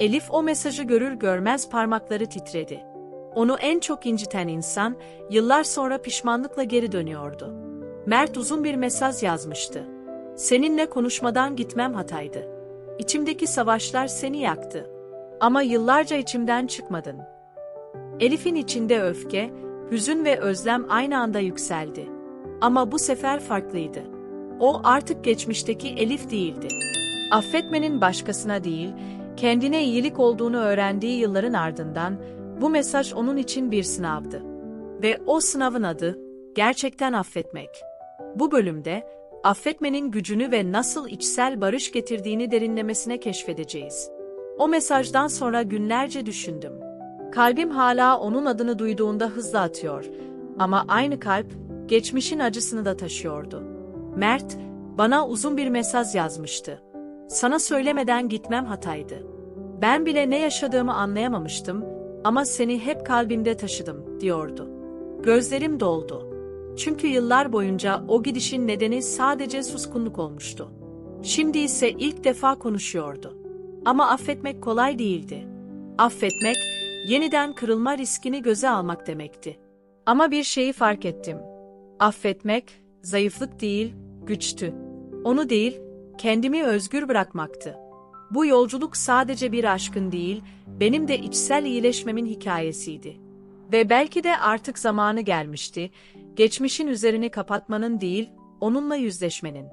Elif o mesajı görür görmez parmakları titredi. Onu en çok inciten insan, yıllar sonra pişmanlıkla geri dönüyordu. Mert uzun bir mesaj yazmıştı. Seninle konuşmadan gitmem hataydı. İçimdeki savaşlar seni yaktı. Ama yıllarca içimden çıkmadın. Elif'in içinde öfke, hüzün ve özlem aynı anda yükseldi. Ama bu sefer farklıydı. O artık geçmişteki Elif değildi. Affetmenin başkasına değil, kendine iyilik olduğunu öğrendiği yılların ardından bu mesaj onun için bir sınavdı. Ve o sınavın adı gerçekten affetmek. Bu bölümde affetmenin gücünü ve nasıl içsel barış getirdiğini derinlemesine keşfedeceğiz. O mesajdan sonra günlerce düşündüm. Kalbim hala onun adını duyduğunda hızla atıyor. Ama aynı kalp geçmişin acısını da taşıyordu. Mert bana uzun bir mesaj yazmıştı. Sana söylemeden gitmem hataydı. Ben bile ne yaşadığımı anlayamamıştım ama seni hep kalbimde taşıdım diyordu. Gözlerim doldu. Çünkü yıllar boyunca o gidişin nedeni sadece suskunluk olmuştu. Şimdi ise ilk defa konuşuyordu. Ama affetmek kolay değildi. Affetmek, yeniden kırılma riskini göze almak demekti. Ama bir şeyi fark ettim. Affetmek, zayıflık değil, güçtü. Onu değil, kendimi özgür bırakmaktı. Bu yolculuk sadece bir aşkın değil, benim de içsel iyileşmemin hikayesiydi. Ve belki de artık zamanı gelmişti, geçmişin üzerini kapatmanın değil, onunla yüzleşmenin.